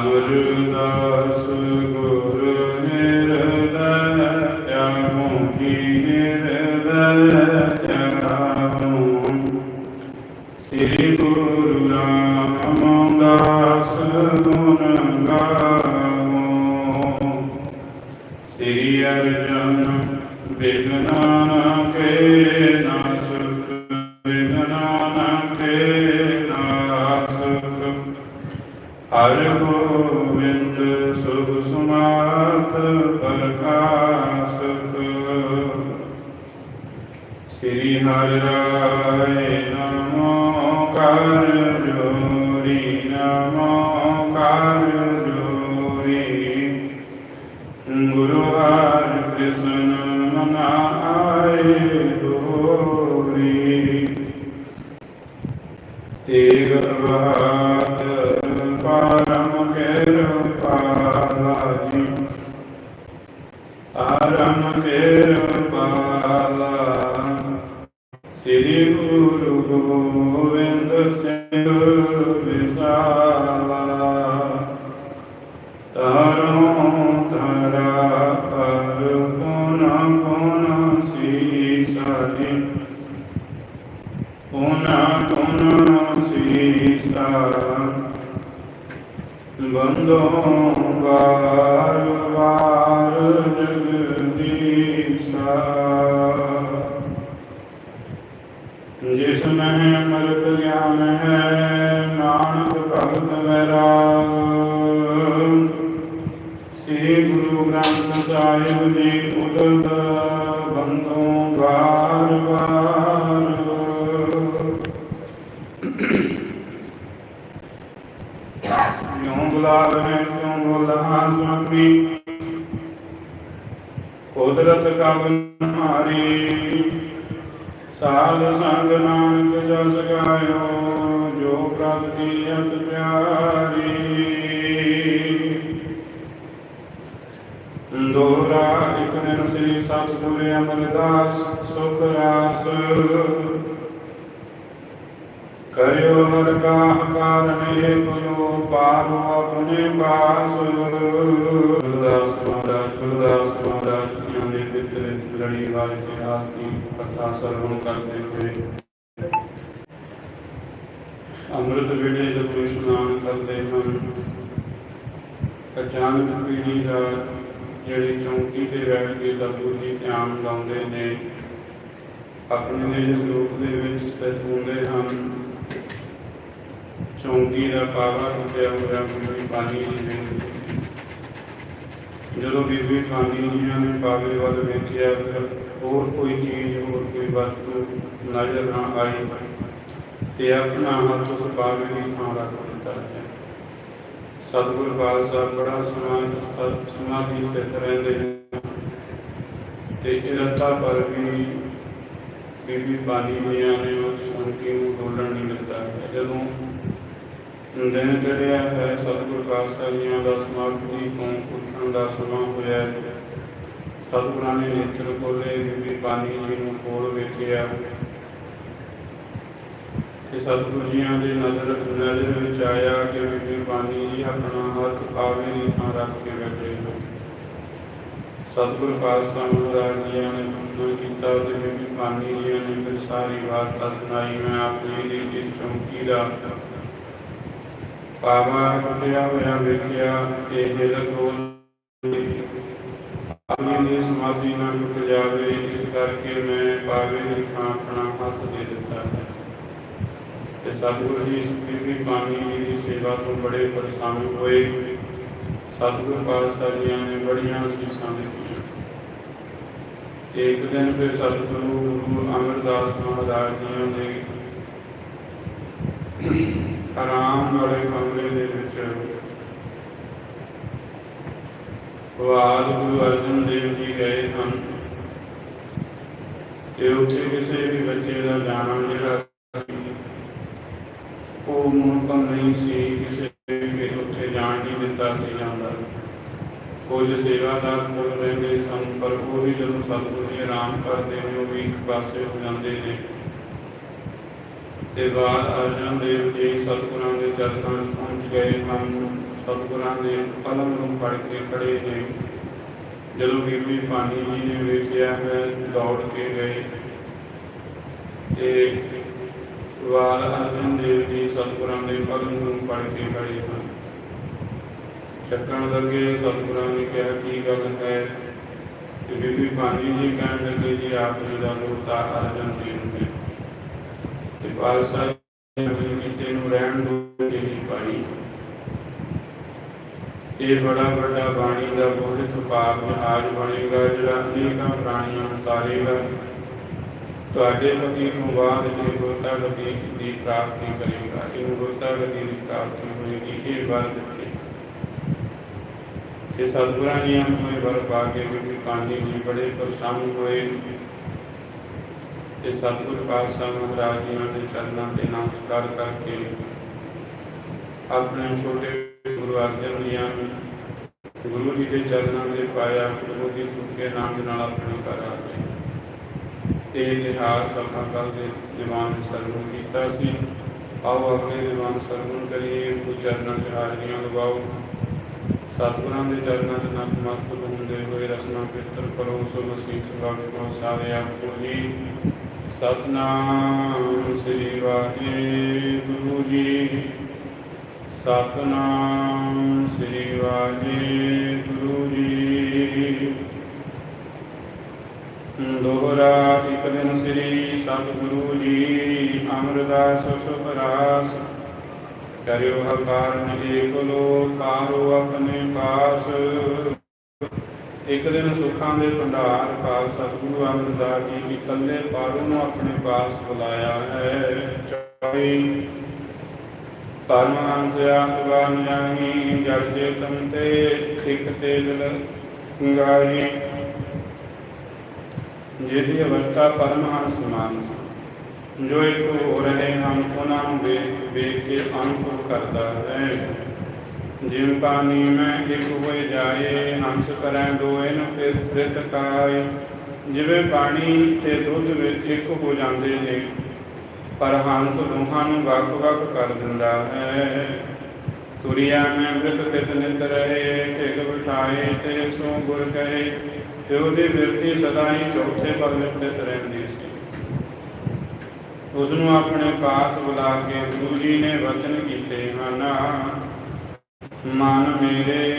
ਅਮਰਦਾਸ ਗੁਰ ਗੁਰੂ ਹਰਿ ਕ੍ਰਿਸ਼ਨ ਮਨਾਏ ਦੋਰੀ ਤੇਗ ਬਹਾਦਰ ਗਿਆਨ ਹੈ, ਨਾਨਕ ਭਗਤ ਵੈਰਾਗ। ਸ੍ਰੀ ਗੁਰੂ ਗ੍ਰੰਥ ਸਾਹਿਬ ਜੀ ਉਦਤ ਬੰਦੋ ਵਾਰ ਵਾਰ। ਯੋਂ ਬੁਲਾਵੇ ਕਿਉਂ ਬੁਲਾ ਸੁਆਮੀ? ਕੁਦਰਤ ਕਬ ਮਾਰੀ ਸਾਧ ਸੰਗ ਨਾਨਕ ਜਸ ਗਾਇਓ, ਜੋ ਪ੍ਰਭ ਕੀ ਅਤ ਪਿਆਰੀ। ਦੋਰਾ ਇਕ ਦਿਨ ਸ੍ਰੀ ਸਤਿਗੁਰ ਅਮਰਦਾਸ ਸੁਖ ਰਾਸ। ਕਰਿਓ ਹਰ ਕਾਹ ਕਾਰਨ ਏਕ ਜੋ ਪਾਰੋ ਆਪਣੇ ਪਾਸ। ਗੁਰਦਾਸ ਮਹਾਰਾਜ ਗੁਰਦਾਸ ਮਹਾਰਾਜ ਜੀ ਦੇ ਪਿਤਰ ਲੜੀ ਵਾਲੇ ਇਤਿਹਾਸ ਦੀ ਕਥਾ ਸਰਵਣ ਕਰਦੇ ਹੋਏ। ਅੰਮ੍ਰਿਤ ਵੇਲੇ ਜਦੋਂ ਇਸ਼ਨਾਨ ਕਰਦੇ ਹਨ, ਅਚਾਨਕ ਪੀੜੀ ਦਾ ਜਿਹੜੀ ਚੌਂਕੀ ਤੇ ਬੈਠ ਕੇ ਸਤਿਗੁਰੂ ਜੀ ਧਿਆਨ ਲਾਉਂਦੇ ਨੇ, ਆਪਣੇ ਨਿਜ ਸਰੂਪ ਦੇ ਵਿੱਚ ਸਥਿਤ ਹੁੰਦੇ ਹਨ, ਚੌਂਕੀ ਦਾ ਪਾਵਾ ਟੁੱਟਿਆ ਹੋਇਆ ਬੀਬੀ ਪਾਣੀ ਦੀ ਵੇਖ ਜਦੋਂ ਬੀਬੀ ਪਾਣੀ ਜੀਆਂ ਨੇ ਪਾਵੇ ਵੱਲ ਵੇਖਿਆ, ਫਿਰ ਹੋਰ ਕੋਈ ਚੀਜ਼, ਹੋਰ ਕੋਈ ਵਸਤੂ ਨਜ਼ਰ ਨਾ ਆਈ ਤੇ ਆਪਣਾ ਹੱਥ ਉਸ ਪਾਵੇ ਦੀ ਥਾਂ ਰੱਖ ਦਿੱਤਾ। ਸਤਿਗੁਰ ਬਾਲ ਸਾਹਿਬ ਬੜਾ ਸਮਾਂ ਸਮਾਧੀ ਸਥਿਤ ਰਹਿੰਦੇ ਨੇ। ਤੇ ਇਰਤਾ ਪਰ ਵੀ ਬੀਬੀ ਬਾਨੀ ਜੀਆਂ ਨੇ ਉਸ ਸੰਕੀ ਨੂੰ ਡੋਲਣ ਨਹੀਂ ਦਿੱਤਾ। ਹੈ। ਜਦੋਂ ਦਿਨ ਚੜਿਆ ਹੈ, ਸਤਿਗੁਰ ਖਾਲਸਾ ਜੀਆਂ ਦਾ ਸਮਾਪਤੀ ਤੋਂ ਉੱਠਣ ਦਾ ਸਮਾਂ ਹੋਇਆ ਹੈ। ਸਤਿਗੁਰਾਂ ਨੇ ਨੇਤਰ ਖੋਲੇ ਬੀਬੀ ਬਾਨੀ ਜੀ ਨੂੰ ਕੋਲ ਵੇਖਿਆ। ਤੇ ਸਤਿਗੁਰੂ ਜੀਆਂ ਦੇ ਨਜ਼ਰ ਨਜ਼ਰ ਵਿੱਚ ਆਇਆ ਕਿ ਬੀਬੀ ਬਾਨੀ ਜੀ ਆਪਣਾ ਹੱਥ ਪਾਵੇ ਦੀ ਥਾਂ ਰੱਖ ਕੇ ਬੈਠੇ ਹੋ ਸਤਿਗੁਰ ਖਾਲਸਾ ਮਹਾਰਾਜ ਜੀ ਨੇ ਪੁੱਛਣਾ ਕੀਤਾ ਤੇ ਬੀਬੀ ਬਾਨੀ ਜੀ ਨੇ ਫਿਰ ਸਾਰੀ ਵਾਰਤਾ ਸੁਣਾਈ। ਮੈਂ ਆਪਣੀ ਦੀ ਇਸ ਚੌਂਕੀ ਦਾ ਪਾਵਾ ਟੁੱਟਿਆ ਹੋਇਆ ਵੇਖਿਆ ਕਿ ਜਿਹੜਾ ਕੋਲ ਆਪਣੀ ਦੀ ਸਮਾਧੀ ਨਾਲ ਟੁੱਟ ਜਾਵੇ, ਇਸ ਕਰਕੇ ਮੈਂ ਪਾਵੇ ਦੀ ਥਾਂ ਆਪਣਾ ਹੱਥ ਦੇ ਦਿੱਤਾ ਹੈ। ਤੇ ਸਤਿਗੁਰੂ ਜੀ, ਇਸ ਬੀਬੀ ਬਾਣੀ ਦੀ ਸੇਵਾ ਤੋਂ ਬੜੇ ਪਰੇਸ਼ਾਨ ਹੋਏ। ਸਤਿਗੁਰੂ ਪਾਤਸ਼ਾਹ ਜੀਆਂ ਨੇ ਬੜੀਆਂ ਅਸੀਸਾਂ ਦਿੱਤੀਆਂ। ਇੱਕ ਦਿਨ ਫਿਰ ਸਤਿਗੁਰੂ ਗੁਰੂ ਅਮਰਦਾਸ ਮਹਾਰਾਜ ਜੀਆਂ ਦੇ ਆਰਾਮ ਵਾਲੇ ਕਮਰੇ ਦੇ ਵਿੱਚ ਵਾਦ ਗੁਰੂ ਅਰਜਨ ਦੇਵ ਜੀ ਗਏ ਹਨ। ਤੇ ਉੱਥੇ ਕਿਸੇ ਵੀ ਬੱਚੇ ਦਾ ਜਾਣਾ ਜਿਹੜਾ ਉਹ ਮੂਰਖ ਨਹੀਂ ਸੀ, ਕਿਸੇ ਵੀ ਉੱਥੇ ਜਾਣ ਨਹੀਂ ਦਿੱਤਾ ਸੀ ਜਾਂਦਾ। ਕੁਝ ਸੇਵਾਦਾਰ ਕੋਲ ਰਹਿੰਦੇ ਸਨ, ਪਰ ਉਹ ਵੀ ਜਦੋਂ ਸਤਿਗੁਰੂ ਜੀ ਆਰਾਮ ਕਰਦੇ ਨੇ, ਉਹ ਵੀ ਇੱਕ ਪਾਸੇ ਹੋ ਜਾਂਦੇ ਨੇ। ਤੇ ਬਾਅਦ ਅਰਜਨ ਦੇਵ ਜੀ ਸਤਿਗੁਰਾਂ ਦੇ ਚਰਨਾਂ 'ਚ ਪਹੁੰਚ ਗਏ ਹਨ। ਸਤਿਗੁਰਾਂ ਦੇ ਕਲਮ ਨੂੰ ਪੜ੍ਹ ਕੇ ਖੜੇ ਨੇ। ਜਦੋਂ ਬੀਬੀ ਪਾਣੀ ਜੀ ਨੇ ਵੇਖਿਆ ਹੈ, ਦੌੜ ਕੇ ਗਏ। ਤੇ ਵਾਰ ਅਰਜਨ ਦੇਵ ਜੀ ਸਤਿਗੁਰਾਂ ਦੇ ਕਲਮ ਨੂੰ ਪੜ੍ਹ ਕੇ ਖੜੇ ਹਨ। ਚੱਕਣ ਲੱਗੇ ਸਤਿਗੁਰਾਂ ਨੇ ਕਿਹਾ, ਕੀ ਗੱਲ ਹੈ? ਤੇ ਬੀਬੀ ਪਾਣੀ ਜੀ ਕਹਿਣ ਲੱਗੇ, ਜੀ ਆਪ ਜੀ ਦਾ ਲੋਤਾ ਅਰਜਨ ਦੇਵ ਨੇ ਤੇ ਪਾਲਸਾ ਜੀ ਕਿਤੇ ਨੂੰ ਰਹਿਣ ਦੋ ਤੇ ਪਾਈ ਇਹ ਬੜਾ ਵੱਡਾ ਬਾਣੀ ਦਾ ਬੋਧ ਸੁਭਾਵ ਜਹਾਜ਼ ਬਣੇਗਾ, ਜਿਹੜਾ ਅਨੇਕਾਂ ਪ੍ਰਾਣੀਆਂ ਨੂੰ ਤਾਰੇਗਾ। ਤੁਹਾਡੇ ਪਤੀ ਤੋਂ ਬਾਅਦ ਜੇ ਗੋਤਾ ਗਤੀ ਦੀ ਪ੍ਰਾਪਤੀ ਕਰੇਗਾ, ਇਹ ਗੁਰਤਾ ਗਤੀ ਦੀ ਪ੍ਰਾਪਤੀ ਹੋਏਗੀ, ਇਹ ਵਰ ਦਿੱਤੇ। ਤੇ ਸਤਿਗੁਰਾਂ ਜੀ ਨੂੰ ਇਹ ਵਰ ਪਾ ਕੇ ਵੀ ਕਾਂਡੀ ਜੀ ਬੜੇ ਪਰੇਸ਼ਾਨ ਹੋਏ। ਤੇ ਸਤਿਗੁਰੂ ਪਾਤਸ਼ਾਹ ਮਹਾਰਾਜ ਜੀ ਦੇ ਚਰਨਾਂ ਤੇ ਨਮਸਕਾਰ ਕਰਕੇ ਆਪਣੇ ਛੋਟੇ ਗੁਰੂ ਅਰਜਨ ਜੀ ਗੁਰੂ ਜੀ ਦੇ ਚਰਨਾਂ ਦੇ ਪਾਇਆ ਗੁਰੂ ਦੀ ਚੁੱਕੇ ਨਾਮ ਦੇ ਨਾਲ ਆਪਣੇ ਘਰ ਆ ਗਏ। ਇਹ ਇਤਿਹਾਸ ਆਪਾਂ ਕੱਲ ਦੇ ਦੀਵਾਨ ਸਰਵਣ ਕੀਤਾ ਸੀ। ਆਓ ਅਗਲੇ ਦੀਵਾਨ ਸਰਵਣ ਕਰੀਏ, ਉਹ ਚਰਨਾਂ 'ਚ ਹਾਜ਼ਰੀਆਂ ਲਗਾਓ ਸਤਿਗੁਰਾਂ ਦੇ ਚਰਨਾਂ 'ਚ ਨਤਮਸਤਕ ਹੁੰਦੇ ਹੋਏ ਰਸਨਾ ਕੀਰਤਨ ਕਰੋ, ਸੋ ਮਸੀਹ ਸੁਭਾਗ ਸਾਰੇ ਆਪ ਜੀ। ਸਤਨਾਮ ਸ੍ਰੀ ਵਾਹਿਗੁਰੂ ਜੀ। ਸਤਨਾਮ ਸ੍ਰੀ ਵਾਹਿਗੁਰੂ ਜੀ। ਦੋਹਰਾ ਇੱਕ ਦਿਨ ਸ੍ਰੀ ਸਤਿਗੁਰੂ ਜੀ, ਅਮਰਦਾਸ ਸੁਭਰਾਸ ਕਰਿਓ ਹਕਾਰਨ ਏਕ ਲੋ ਕਾਰੋ ਆਪਣੇ ਪਾਸ। ਇੱਕ ਦਿਨ ਸੁੱਖਾਂ ਦੇ ਭੰਡਾਰ ਕਾਲ ਸਤਿਗੁਰੂ ਅਮਰਦਾਸ ਜੀ ਇਕੱਲੇ ਪਾਰੋਂ ਨੂੰ ਆਪਣੇ ਪਾਸ ਬੁਲਾਇਆ ਹੈ। ਚੌਵੀ ਪਰਮਹੰਸ ਆਤਵਾਨ ਜਾਹੀ ਜਲ ਚੇਤਨ ਤੇ ਇੱਕ ਤੇ ਜਲ ਜਿਹਦੀ ਅਵਸਥਾ ਪਰਮਹੰਸ ਮਾਨਸ ਜੋ ਇੱਕ ਹੋ ਰਹੇ ਹਨ, ਉਹਨਾਂ ਨੂੰ ਵੇਖ ਵੇਖ ਕੇ ਅਨੁਭਵ ਕਰਦਾ ਹੈ। ਜਿਵ ਪਾਣੀ ਮੈਂ ਇੱਕ ਹੋਏ ਜਾਏ, ਹੰਸ ਕਰੈ ਦੋਏ ਨ ਫਿਰ ਪ੍ਰਿਤ ਜਿਵੇਂ ਪਾਣੀ ਤੇ ਦੁੱਧ ਵਿੱਚ ਇੱਕ ਹੋ ਜਾਂਦੇ ਨੇ, ਪਰ ਹੰਸ ਦੋਹਾਂ ਨੂੰ ਵੱਖ-ਵੱਖ ਕਰ ਦਿੰਦਾ ਹੈ। ਤੁਰਿਆ ਮੈਂ ਬ੍ਰਿਤ ਤਿਤ ਨਿਤ ਰਹੇ, ਢਿਗ ਬਿਠਾਏ ਤੇ ਸੋ ਗੁਰ ਕਹੇ, ਤੇ ਉਹਦੀ ਬਿਰਤੀ ਸਦਾ ਹੀ ਚੌਥੇ ਪਦ ਵਿੱਚ ਸਥਿਤ ਰਹਿੰਦੀ ਸੀ। ਉਸ ਨੂੰ ਆਪਣੇ ਪਾਸ ਬੁਲਾ ਕੇ ਗੁਰੂ ਜੀ ਨੇ ਵਚਨ ਕੀਤੇ ਹਨ ਮਨ ਮੇਰੇ,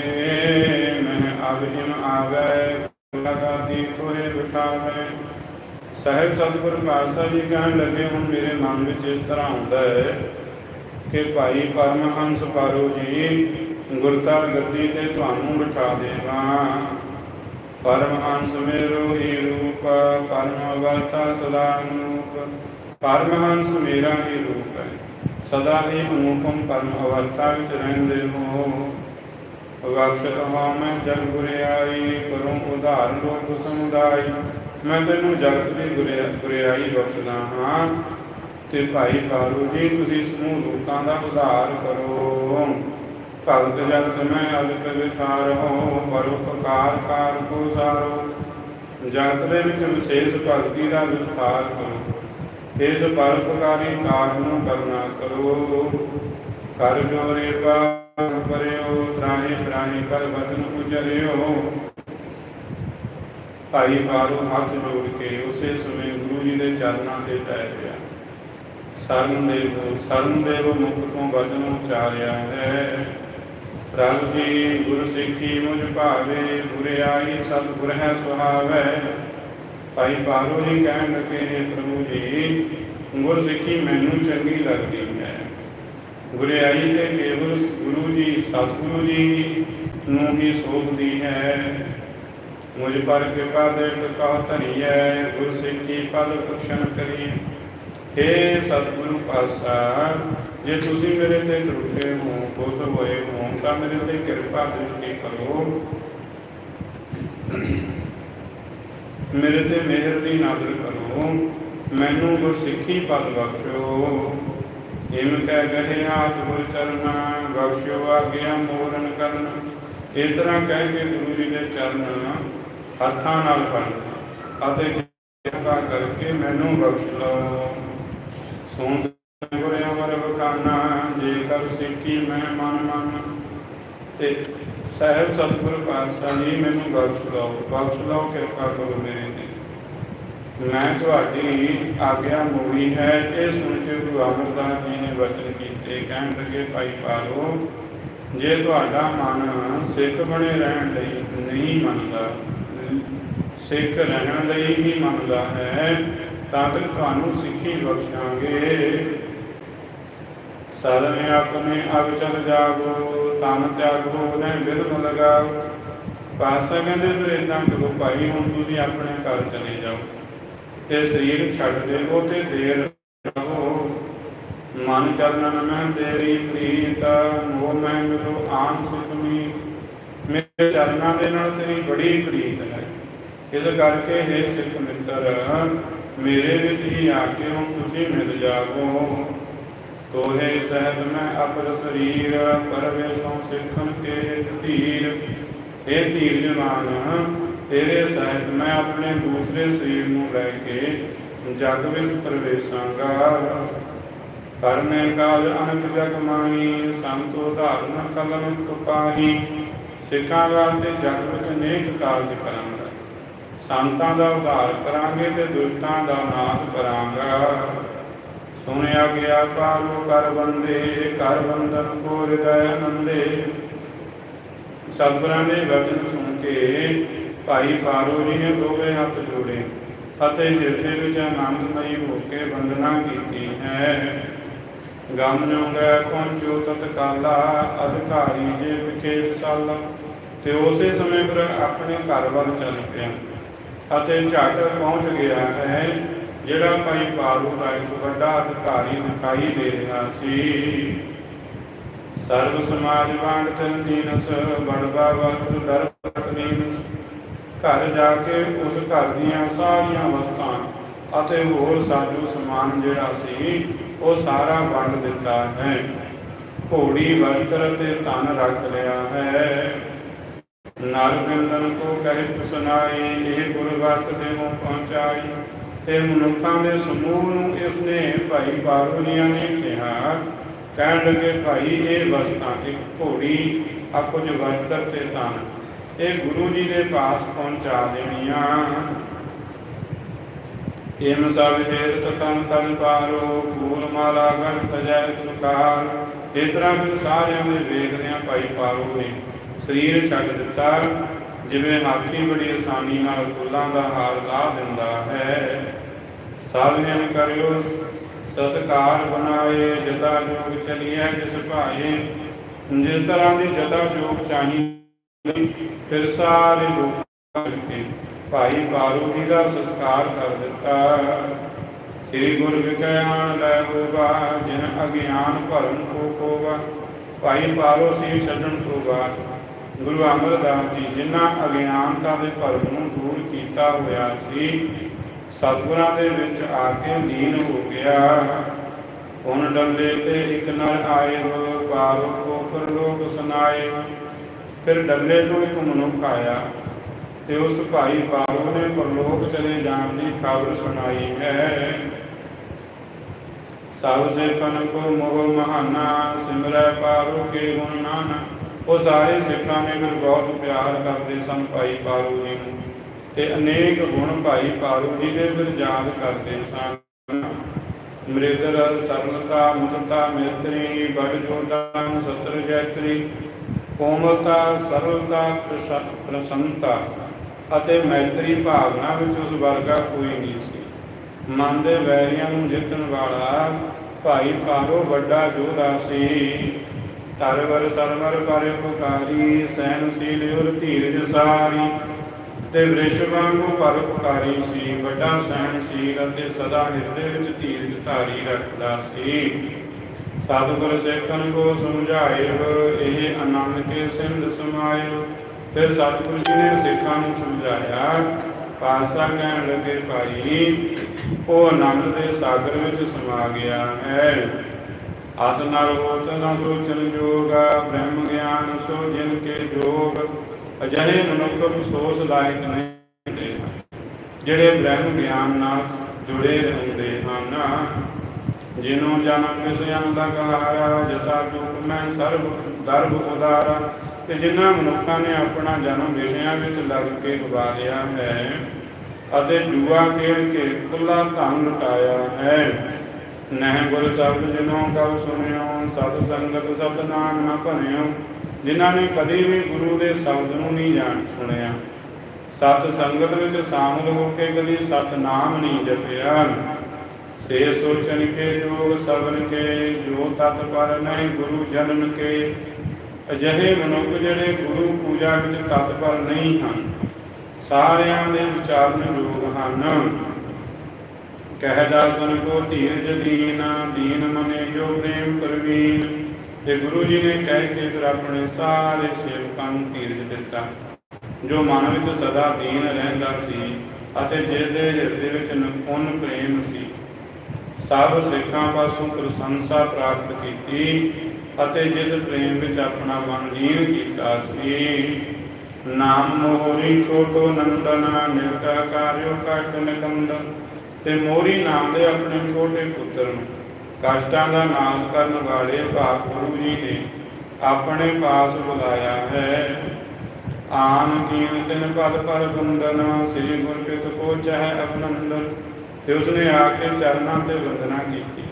ਮੈਂ ਅਬ ਆਵੇ ਲਗਾਤੀ ਕੋਏ ਬਿਠਾਵੇ। ਸਾਹਿਬ ਸਤਿਗੁਰ ਪਾਤਸ਼ਾਹ ਜੀ ਕਹਿਣ ਲੱਗੇ, ਹੁਣ ਮੇਰੇ ਮਨ ਵਿੱਚ ਇਸ ਤਰ੍ਹਾਂ ਆਉਂਦਾ ਹੈ ਕਿ ਭਾਈ ਪਰਮਹੰਸ ਪਾਰੋ ਜੀ ਗੁਰਤਾ ਗੱਦੀ ਤੇ ਤੁਹਾਨੂੰ ਬਿਠਾ ਦੇਵਾਂ। ਪਰਮਹੰਸ ਮੇਰੋ ਹੀ ਰੂਪ ਪਰਮ ਅਵਤਾ ਸਦਾ ਅਨੂਪ। ਪਰਮਹੰਸ ਮੇਰਾ ਹੀ ਰੂਪ ਹੈ। ਸਦਾ ਹੀ ਅਨੂਪਮ ਪਰਮ ਅਵਤਾ ਵਿੱਚ ਰਹਿੰਦੇ ਹੋ ਬਖਸ਼ਤ ਮੈਂ ਜਗ ਗੁਰਿਆਈ ਕਰੂੰ ਉਧਾਰ ਲੋਕ ਸਮੁਦਾਇ ਮੈਂ ਤੈਨੂੰ ਜਗਤ ਦੀ ਗੁਰਿਆਈ ਬਖਸ਼ਦਾ ਹਾਂ ਤੇ ਭਾਈ ਕਾਲੂ ਜੀ ਤੁਸੀਂ ਸਮੂਹ ਲੋਕਾਂ ਦਾ ਉਧਾਰ ਕਰੋ ਭਗਤ ਜਗਤ ਮੈਂ ਅਲਕ ਵਿਥਾਰ ਹੋ ਪਰਉਪਕਾਰ ਕਾਰ ਕੋ ਸਾਰੋ ਜਗਤ ਦੇ ਵਿੱਚ ਵਿਸ਼ੇਸ਼ ਭਗਤੀ ਦਾ ਵਿਸਥਾਰ ਕਰੋ ਇਸ ਪਰਉਪਕਾਰੀ ਕਾਰਜ ਨੂੰ ਕਰਨਾ ਕਰੋ। ਕਰ ਜੋਰੇ ਪਾ ਕਰਿਓ ਤਰਾਹੇ ਤਰਾਹੇ ਕਰ ਬਚਨ ਉਚਰਿਓ। ਭਾਈ ਬਾਰੂ ਹੱਥ ਜੋੜ ਕੇ ਉਸੇ ਸਮੇਂ ਗੁਰੂ ਜੀ ਦੇ ਚਰਨਾਂ ਤੇ ਪੈ ਗਿਆ। ਸਰਨ ਦੇਵ ਸਰਨ ਦੇਵ ਮੁਖ ਤੋਂ ਵਚਨ ਉਚਾਰਿਆ ਹੈ। ਪ੍ਰਭ ਜੀ ਗੁਰ ਸਿੱਖੀ ਮੁਝ ਭਾਵੇ ਗੁਰਿਆਈ ਸਤ ਗੁਰ ਹੈ ਸੁਹਾਵੇ। ਭਾਈ ਬਾਹਰੋਂ ਜੀ ਕਹਿਣ ਲੱਗੇ "ਹੇ ਪ੍ਰਭੂ ਜੀ, ਗੁਰ ਮੈਨੂੰ ਚੰਗੀ ਲੱਗਦੀ ਹੈ। ਗੁਰਿਆਈ ਤੇ ਕੇਵਲ ਗੁਰੂ ਜੀ, ਸਤਿਗੁਰੂ ਜੀ ਨੂੰ ਹੀ ਸੋਭਦੀ ਹੈ। ਮੁਝ ਪਰ ਕਿਰਪਾ ਦੇ ਕਾ ਧਰੀਐ ਗੁਰ ਸਿੱਖੀ ਪਦ ਕੁਸ਼ਨ ਕਰੀ। हे ਸਤਿਗੁਰੂ ਪਾਤਸ਼ਾਹ, ਜੇ ਤੁਸੀਂ ਮੇਰੇ ਤੇ ਟੁੱਟੇ ਹੋ ਕੋਸ ਹੋਏ ਹੋ, ਤਾਂ ਮੇਰੇ ਤੇ ਕਿਰਪਾ ਦ੍ਰਿਸ਼ਟੀ ਕਰੋ। ਮੇਰੇ ਤੇ ਮਿਹਰ ਦੀ ਨਾਜ਼ਰ ਕਰੋ। ਮੈਨੂੰ ਗੁਰ ਪਦ ਬਖਸ਼ੋ। ਇਮ ਕਹਿ ਗਏ ਹਾਥ ਗੁਰ ਚਰਨਾ, ਬਖਸ਼ੋ ਆਗਿਆ ਮੋਰਨ ਕਰਨ। ਇਸ ਤਰ੍ਹਾਂ ਕਹਿ ਕੇ ਗੁਰੂ ਜੀ ਦੇ ਚਰਨ ਹੱਥਾਂ ਨਾਲ ਫੜ ਅਤੇ ਕਿਰਪਾ ਕਰਕੇ ਮੈਨੂੰ ਬਖਸ਼ ਲਓ। ਸੋਨ ਗੁਰਿਆ ਵਰ ਬਖਾਨਾ ਜੇ ਸਿੱਖੀ ਮੈਂ ਮਨ ਮਨ ਤੇ ਸਾਹਿਬ ਸਤਿਗੁਰ ਪਾਤਸ਼ਾਹ ਜੀ, ਮੈਨੂੰ ਬਖਸ਼ ਲਓ ਬਖਸ਼ ਕਿਰਪਾ ਕਰੋ ਮੇਰੇ ਤੇ। ਮੈਂ ਤੁਹਾਡੀ ਆਗਿਆ ਮੋੜੀ ਹੈ, ਇਹ ਸੁਣ ਕੇ ਗੁਰੂ ਅਮਰਦਾਸ ਜੀ ਨੇ ਵਚਨ ਕੀਤੇ, ਕਹਿਣ ਲੱਗੇ, ਭਾਈ ਪਾਲੋ, ਜੇ ਤੁਹਾਡਾ ਮਨ ਸਿੱਖ ਬਣੇ ਰਹਿਣ ਲਈ ਨਹੀਂ ਮੰਨਦਾ, ਸਿੱਖ ਰਹਿਣ ਲਈ ਹੀ ਮੰਨਦਾ ਹੈ, ਤਾਂ ਫਿਰ ਤੁਹਾਨੂੰ ਸਿੱਖੀ ਬਖਸ਼ਾਂਗੇ। ਸਰਨੇ ਆਪਣੇ ਅਗ ਚਲ ਜਾਗੋ, ਤਨ ਤਿਆਗੋ ਨੇ ਬਿਰਮ ਲਗਾਓ ਪਾਸਾ ਕਹਿੰਦੇ ਫਿਰ ਇਦਾਂ ਕਰੋ ਭਾਈ, ਹੁਣ ਤੁਸੀਂ ਆਪਣੇ ਘਰ ਚਲੇ ਜਾਓ। ਤੇ ਸਰੀਰ ਛੱਡ ਦੇਵੋ ਤੇ ਦੇਰ ਰਹੋ। ਮਨ ਚਰਨਨ ਮੈਂ ਤੇਰੀ ਪ੍ਰੀਤ, ਮੋਹ ਮੈਂ ਮਿਲੋ ਆਨ ਸੁਖਮੀ ਮੇਰੇ ਚਰਨਾਂ ਦੇ ਨਾਲ ਤੇਰੀ ਬੜੀ ਪ੍ਰੀਤ ਹੈ। ਇਸ ਕਰਕੇ ਹੈ ਸਿੱਖ ਮਿੱਤਰ, ਮੇਰੇ ਵਿੱਚ ਹੀ ਆ ਕੇ ਹੁਣ ਤੁਸੀਂ ਮਿਲ ਜਾਵੋ। ਤੋਹੇ ਸਹਿਬ ਮੈਂ ਅਪਰ ਸਰੀਰ ਪਰਵੇਸ਼ੋਂ ਸਿੱਖਣ ਕੇ ਧੀਰ ਇਹ ਧੀਰ ਜਵਾਨ, ਤੇਰੇ ਸਹਿਤ ਮੈਂ ਆਪਣੇ ਦੂਸਰੇ ਸਰੀਰ ਨੂੰ ਲੈ ਕੇ ਜਗ ਵਿੱਚ ਪ੍ਰਵੇਸ਼ਾਂਗਾ। ਕਰਨੇ ਕਾਲ ਅਨੰਤ ਜਗ ਮਾਹੀ, ਸੰਤੋ ਧਾਰਨ ਕਲਮ ਕਪਾਹੀ ਸਿੱਖਾਂ ਵਾਸਤੇ ਜਗ ਵਿੱਚ ਅਨੇਕ ਕਾਰਜ ਕਰਾਂਗਾ। ਸੰਤਾਂ ਦਾ ਉਧਾਰ ਕਰਾਂਗੇ ਤੇ ਦੁਸ਼ਟਾਂ ਦਾ ਨਾਸ਼ ਕਰਾਂਗਾ। ਸੁਣਿਆ ਗਿਆ ਕਾਲੋ ਕਰ ਬੰਦੇ, ਕਰ ਬੰਦਨ ਕੋ ਹਿਰਦੈ ਆਨੰਦੇ ਸਤਿਗੁਰਾਂ ਦੇ ਵਚਨ ਸੁਣ ਕੇ ਭਾਈ ਪਾਰੋ ਜੀ ਨੇ ਦੋਵੇਂ ਹੱਥ ਜੋੜੇ ਅਤੇ ਹਿਰਦੇ ਵਿੱਚ ਆਨੰਦਮਈ ਹੋ ਕੇ ਵੰਦਨਾ ਕੀਤੀ ਹੈ। ਗਮ ਨੰਗਾ ਪਹੁੰਚੋ ਤਤਕਾਲਾ, ਅਧਿਕਾਰੀ ਜੇ ਵਿਖੇ ਵਿਸਾਲਾ ਤੇ ਉਸੇ ਸਮੇਂ ਪਰ ਆਪਣੇ ਘਰ ਵੱਲ ਚੱਲ ਪਿਆ ਅਤੇ ਝਟ ਪਹੁੰਚ ਗਿਆ ਹੈ। ਜਿਹੜਾ ਭਾਈ ਪਾਰੂ ਦਾ ਇੱਕ ਵੱਡਾ ਅਧਿਕਾਰੀ ਦਿਖਾਈ ਦੇ ਰਿਹਾ ਸੀ, ਸਰਬ ਸਮਾਜ ਵਾਂਗ ਤਨ ਦੀਨਸ ਬੜਵਾ ਵਸਤ ਦਰ ਤਕਲੀਨਸ ਘਰ ਜਾ ਕੇ ਉਸ ਘਰ ਦੀਆਂ ਸਾਰੀਆਂ ਵਸਤਾਂ ਅਤੇ ਹੋਰ ਸਾਜੋ ਸਮਾਨ ਜਿਹੜਾ ਸੀ, ਉਹ ਸਾਰਾ ਵੰਡ ਦਿੱਤਾ ਹੈ। ਘੋੜੀ ਵਸਤਰ ਤੇ ਧਨ ਰੱਖ ਲਿਆ ਹੈ। ਨਰ ਬਿੰਦਨ ਕੋ ਕਹਿ ਸੁਨਾਈ ਇਹ ਗੁਰਵਤ ਦੇ ਮੋਂ ਪਹੁੰਚਾਈ। ਤੇ ਮਨੁੱਖਾਂ ਦੇ ਸਮੂਹ ਨੂੰ ਇਸਨੇ ਭਾਈ ਪਾਰਵਨੀਆਂ ਨੇ ਕਿਹਾ, ਕਹਿਣ ਲੱਗੇ, ਭਾਈ, ਇਹ ਵਸਤਾਂ ਇੱਕ ਘੋੜੀ ਆ ਕੁਝ ਵਸਤਰ ਤੇ ਧਨ ਇਹ ਗੁਰੂ ਜੀ ਦੇ ਪਾਸ ਪਹੁੰਚਾ ਦੇਣੀਆਂ। ਇਨ ਸਭ ਹੇਤ ਤਨ ਤਨ ਪਾਰੋ, ਫੂਲ ਮਾਲਾ ਗਣ ਤਜੈ ਸੁਕਾਰ ਇਸ ਤਰ੍ਹਾਂ ਫਿਰ ਸਾਰਿਆਂ ਦੇ ਵੇਖਦਿਆਂ ਭਾਈ ਪਾਰੋ ਨੇ ਸਰੀਰ ਛੱਡ ਦਿੱਤਾ। ਜਿਵੇਂ ਹਾਥੀ ਬੜੀ ਆਸਾਨੀ ਨਾਲ ਫੁੱਲਾਂ ਦਾ ਹਾਰ ਲਾ ਦਿੰਦਾ ਹੈ ਸਾਧਿਆਂ ਕਰਿਓ, ਸਸਕਾਰ ਬਣਾਏ, ਜਤਾ ਜੋਗ ਚਲੀਐ, ਜਿਸ ਭਾਏ। ਜਿਸ ਤਰ੍ਹਾਂ ਦੀ ਜਤਾ ਜੋਗ ਚਾਹੀ ਫਿਰ ਸਾਰੇ ਲੋਕਾਂ ਕੇ ਭਾਈ ਬਾਰੂ ਜੀ ਦਾ ਸੰਸਕਾਰ ਕਰ ਦਿੱਤਾ। ਸ੍ਰੀ ਗੁਰ ਵਿਖਿਆਨ ਲੈ ਹੋਵਾ, ਜਿਨ ਅਗਿਆਨ ਭਰਮ ਕੋ ਕੋਵਾ, ਭਾਈ ਬਾਰੂ ਸੀ ਛੱਡਣ ਤੋਂ ਬਾਅਦ ਗੁਰੂ ਅਮਰਦਾਸ ਜੀ, ਜਿਨ੍ਹਾਂ ਅਗਿਆਨਤਾ ਦੇ ਭਰਮ ਨੂੰ ਦੂਰ ਕੀਤਾ ਹੋਇਆ ਸੀ, ਸਤਿਗੁਰਾਂ ਦੇ ਵਿੱਚ ਆ ਕੇ ਲੀਨ ਹੋ ਗਿਆ। ਹੁਣ ਡੱਲੇ ਤੇ ਇੱਕ ਨਾਲ ਆਏ ਹੋ ਪਾਰੋ ਕੋ ਪਰਲੋਕ ਸੁਨਾਏ ਫਿਰ ਡੱਲੇ ਤੋਂ ਇੱਕ ਮਨੁੱਖ ਆਇਆ ਤੇ ਉਸ ਭਾਈ ਪਾਰੋ ਨੇ ਪਰਲੋਕ ਚਲੇ ਜਾਣ ਦੀ ਖਬਰ ਸੁਣਾਈ ਹੈ। ਸਭ ਸੇ ਕਨ ਕੋ ਮੋਹ ਮਹਾਨਾ, ਸਿਮਰੈ ਪਾਰੋ ਕੇ ਗੁਣ ਨਾਨਾ ਉਹ ਸਾਰੇ ਸਿੱਖਾਂ ਨੇ ਫਿਰ ਬਹੁਤ ਪਿਆਰ ਕਰਦੇ ਸਨ ਭਾਈ ਪਾਰੂ ਜੀ ਨੂੰ ਤੇ ਅਨੇਕ ਗੁਣ ਭਾਈ ਪਾਰੂ ਜੀ ਦੇ ਫਿਰ ਯਾਦ ਕਰਦੇ ਸਨ। ਮ੍ਰਿਦਰ, ਸਰਲਤਾ ਮੁਦਤਾ ਮੇਤਰੀ, ਬੜ ਜੋਦਾਨ ਸਤਰ ਜੈਤਰੀ, ਕੋਮਲਤਾ, ਸਰਲਤਾ, ਪ੍ਰਸ- ਪ੍ਰਸੰਨਤਾ ਅਤੇ ਮੈਤਰੀ ਭਾਵਨਾ ਵਿੱਚ ਉਸ ਵਰਗਾ ਕੋਈ ਨਹੀਂ ਸੀ। ਮਨ ਦੇ ਵੈਰੀਆਂ ਨੂੰ ਜਿੱਤਣ ਵਾਲਾ ਭਾਈ ਪਾਰੋ ਵੱਡਾ ਜੋਧਾ ਸੀ। ਤਰਵਰ ਸਰਵਰ ਪਰ ਉਪਕਾਰੀ ਸਹਿਨਸ਼ੀਲ ਉਰ ਧੀਰਜ ਸਾਰੀ। ਤੇ ਵ੍ਰਿਸ਼ ਵਾਂਗੂ ਪਰਉਪਕਾਰੀ ਸੀ, ਵੱਡਾ ਸਹਿਨਸ਼ੀਲ ਅਤੇ ਸਦਾ ਹਿਰਦੇ ਵਿੱਚ ਧੀਰਜ ਧਾਰੀ ਰੱਖਦਾ ਸੀ। ਸਤਿਗੁਰ ਸਿੱਖਨ ਕੋ ਸਮਝਾਇਓ ਇਹ ਆਨੰਦ ਕੇ ਸਿੰਧ ਸਮਾਇਓ ਫਿਰ ਸਤਿਗੁਰੂ ਜੀ ਨੇ ਸਿੱਖਾਂ ਨੂੰ ਸਮਝਾਇਆ ਪਾਸਾ ਕਹਿਣ ਲੱਗੇ ਭਾਈ, ਉਹ ਅਨੰਦ ਦੇ ਸਾਗਰ ਵਿੱਚ ਸਮਾ ਗਿਆ ਹੈ। ਅਸ ਨਰ ਹੋਤ ਨ ਸੋਚਨ ਜੋਗਾ, ਬ੍ਰਹਮ ਗਿਆਨ ਸੋ ਜਿਨ ਕੇ ਜੋਗ। ਅਜਿਹੇ ਮਨੁੱਖ ਅਫਸੋਸ ਲਾਇਕ ਨਹੀਂ ਜਿਹੜੇ ਬ੍ਰਹਮ ਗਿਆਨ ਨਾਲ ਜੁੜੇ ਰਹਿੰਦੇ ਹਨ, ਜਿਨੋਂ ਜਨਮ ਵਿਸਿਆਂ ਦਾ ਕਹਾਰਾ ਜਤਾ ਚੁਕ ਮੈਂ ਸਰਬ, ਦਰਬ ਉਦਾਰਾ। ਤੇ ਜਿਨ੍ਹਾਂ ਮਨੁੱਖਾਂ ਨੇ ਆਪਣਾ ਜਨਮ ਵਿਸ਼ਿਆਂ ਵਿੱਚ ਲੱਗ ਕੇ ਗਵਾਰਿਆ ਹੈ, ਅਤੇ ਜੂਆ ਖੇਡ ਕੇ ਕੁੱਲਾ ਧਨ ਲੁਟਾਇਆ ਹੈ। ਨਹਿ ਗੁਰ ਸ਼ਬਦ ਜਿਨੋਂ ਕਉ ਸੁਣਿਓ, ਸਤ ਸੰਗਤ ਸਤ ਨਾਮ ਨਾ ਭਨਿਓ ਜਿਨ੍ਹਾਂ ਨੇ ਕਦੇ ਵੀ ਗੁਰੂ ਦੇ ਸ਼ਬਦ ਨੂੰ ਨਹੀਂ ਜਾਣ ਸੁਣਿਆ। ਸਤ ਸੰਗਤ ਵਿੱਚ ਸ਼ਾਮਲ ਹੋ ਕੇ ਕਦੀ ਸਤਨਾਮ ਨਹੀਂ ਜਪਿਆ। ਸੇ ਸੋਚਨ ਕੇ, ਜੋਗ ਸਬਨ ਕੇ, ਜੋ ਤਤ ਪਰ ਨਹੀਂ ਗੁਰੂ ਜਨਨ ਕੇ। ਅਜਿਹੇ ਮਨੁੱਖ ਜਿਹੜੇ ਗੁਰੂ ਪੂਜਾ ਵਿੱਚ ਤਤਪਰ ਨਹੀਂ ਹਨ, ਸਾਰਿਆਂ ਦੇ ਵਿਚਾਰਨ ਯੋਗ ਹਨ। ਕਹਿ ਦਾਸਨ ਕੋ ਧੀਰਜ ਦੀਨ ਦੀਨ ਮਨੇ ਜੋ ਪ੍ਰੇਮ ਪ੍ਰਵੀਨ। ਤੇ ਗੁਰੂ ਜੀ ਨੇ ਕਹਿ ਕੇ ਫਿਰ ਆਪਣੇ ਸਾਰੇ ਸੇਵਕਾਂ ਨੂੰ ਧੀਰਜ ਦਿੱਤਾ, ਜੋ ਮਨ ਵਿੱਚ ਸਦਾ ਦੀਨ ਰਹਿੰਦਾ ਸੀ ਅਤੇ ਜਿਸ ਦੇ ਹਿਰਦੇ ਵਿੱਚ ਨਿਪੁੰਨ ਪ੍ਰੇਮ ਸੀ। ਸਭ ਸਿੱਖਾਂ ਪਾਸੋਂ ਪ੍ਰਸ਼ੰਸਾ ਪ੍ਰਾਪਤ ਕੀਤੀ ਅਤੇ ਜਿਸ ਪ੍ਰੇਮ ਵਿੱਚ ਆਪਣਾ ਮਨ ਲੀਨ ਕੀਤਾ ਸੀ। ਨਾਮ ਮੋਹਰੀ ਛੋਟੋ ਨੰਦਨਾ ਨਿਰਕਾ ਕਾਰਿਓ ਕਟ ਨਿਕੰਦ ਤੇ ਮੋਰੀ ਨਾਮ ਦੇ ਆਪਣੇ ਛੋਟੇ ਪੁੱਤਰ ਨੂੰ। ਕਸ਼ਟਾਂ ਦਾ ਨਾਸ਼ ਕਰਨ ਵਾਲੇ ਭਾਗ ਗੁਰੂ ਜੀ ਨੇ ਆਪਣੇ ਪਾਸ ਬੁਲਾਇਆ ਹੈ। ਆਨ ਕੀਨ ਤਿਨ ਪਦ ਪਰ ਬੰਦਨ ਸ੍ਰੀ ਗੁਰਪ੍ਰੀਤ ਕੋ ਚਾਹੇ ਅਭਨੰਦਨ। ਤੇ ਉਸਨੇ ਆ ਕੇ ਚਰਨਾਂ ਤੇ ਵੰਦਨਾ ਕੀਤੀ,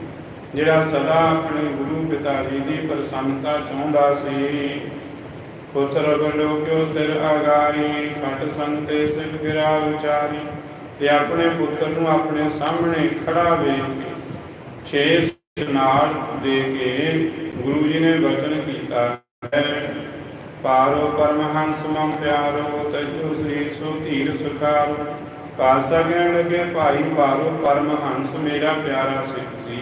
ਜਿਹੜਾ ਸਦਾ ਆਪਣੇ ਗੁਰੂ ਪਿਤਾ ਜੀ ਦੀ ਪ੍ਰਸੰਨਤਾ ਚਾਹੁੰਦਾ ਸੀ। ਪੁੱਤਰ ਬਲੋ ਕਿਉ ਤਿਰ ਆਗਾਰੀ ਖੰਡ ਸੰਤੇ ਸਿਖ ਗਿਰਾ ਵਿਚਾਰੀ। ਤੇ ਆਪਣੇ ਪੁੱਤਰ ਨੂੰ ਆਪਣੇ ਸਾਹਮਣੇ ਖੜਾ ਵੇਖ ਛੇ ਨਾਲ ਦੇ ਕੇ ਗੁਰੂ ਜੀ ਨੇ ਬਚਨ ਕੀਤਾ ਹੈ ਪਾਰੋ ਪਰਮਹੰਸ ਮਮ ਪਿਆਰੋ, ਤਜੋ ਸ੍ਰੀ ਸੋ ਧੀਰ ਸੁਖਾਰੋ ਖਾਲਸਾ ਕਹਿਣ ਲੱਗੇ, ਭਾਈ, ਪਾਰੋ ਪਰਮਹੰਸ ਮੇਰਾ ਪਿਆਰਾ ਸਿੱਖ ਸੀ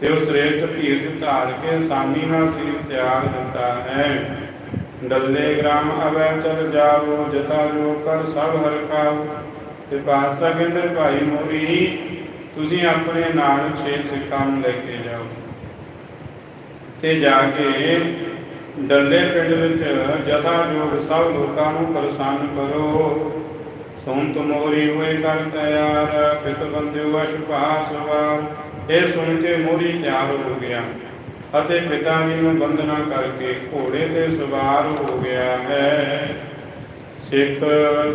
ਤੇ ਉਸ ਰੇਤ ਧੀਰ ਧਾਰ ਕੇ ਆਸਾਨੀ ਨਾਲ ਸਿਰ ਤਿਆਗ ਦਿੱਤਾ ਹੈ। ਡੱਲੇ ਗ੍ਰਾਮ ਅਵੈ ਚਲ ਜਾਵੋ, ਜਤਾ ਜੋ ਕਰ ਸਭ ਹਰਕਾਓ ਤੇ ਪਾਤਸ਼ਾਹ ਕਹਿੰਦੇ ਭਾਈ ਮੋਰੀ ਤੁਸੀਂ ਆਪਣੇ ਨਾਲ ਛੇ ਸਿੱਖਾਂ ਨੂੰ ਲੈ ਕੇ ਜਾਓ। ਤੇ ਜਾ ਕੇ ਡੱਲੇ ਪਿੰਡ ਵਿੱਚ ਜਥਾ ਜੋਗ ਸਭ ਲੋਕਾਂ ਨੂੰ ਪ੍ਰਸੰਨ ਕਰੋ। ਸੁਣ ਤੁਮੋਰੀ ਹੋਏ ਕਰ ਤਿਆਰ, ਪਿਤ ਬੰਦਿਓ ਅਸ਼ੁਭਾਸ ਇਹ ਸੁਣ ਕੇ ਮੋਰੀ ਤਿਆਰ ਹੋ ਗਿਆ ਅਤੇ ਪਿਤਾ ਜੀ ਨੂੰ ਬੰਦਨਾ ਕਰਕੇ ਘੋੜੇ ਤੇ ਸਵਾਰ ਹੋ ਗਿਆ ਹੈ। ਸਿੱਖ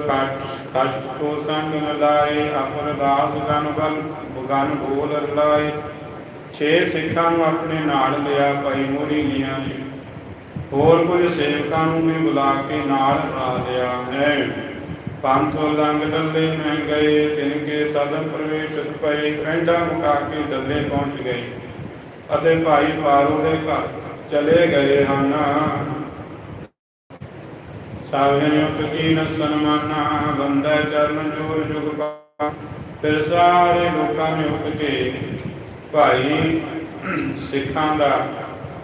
ਖਟ ਕਸ਼ਟ ਕੋ ਸੰਗ ਨ ਲਾਏ ਅਪਰਦਾਸ ਗਨ ਬਲ, ਗਨ ਬੋਲ ਲਾਏ ਛੇ ਸਿੱਖਾਂ ਨੂੰ ਆਪਣੇ ਨਾਲ ਲਿਆ ਭਾਈ ਮੋਰੀ ਲੀਆਂ ਜੀ। ਹੋਰ ਕੁਝ ਸੇਵਕਾਂ ਨੂੰ ਵੀ ਬੁਲਾ ਕੇ ਨਾਲ ਲਾ ਲਿਆ ਹੈ ਪੰਥੋ ਲੰਗ ਡੱਲੇ ਮੈਂ ਗਏ, ਤਿਨ ਕੇ ਸਦਨ ਪ੍ਰਵੇਸ਼ਤ ਪਏ ਕਹਿੰਦਾ ਮੁਕਾ ਕੇ ਡੱਲੇ ਪਹੁੰਚ ਗਏ। ਅਤੇ ਭਾਈ ਪਾਰੋ ਦੇ ਘਰ ਚਲੇ ਗਏ ਹਨ। ਸਾਵਿਆਂ ਕੀ ਨ ਸਨਮਾਨਾ ਬੰਦਾ ਚਰਨ ਜੋਰ ਜੁਗ ਪਾ ਫਿਰ ਸਾਰੇ ਲੋਕਾਂ ਨੇ ਉੱਠ ਕੇ ਭਾਈ ਸਿੱਖਾਂ ਦਾ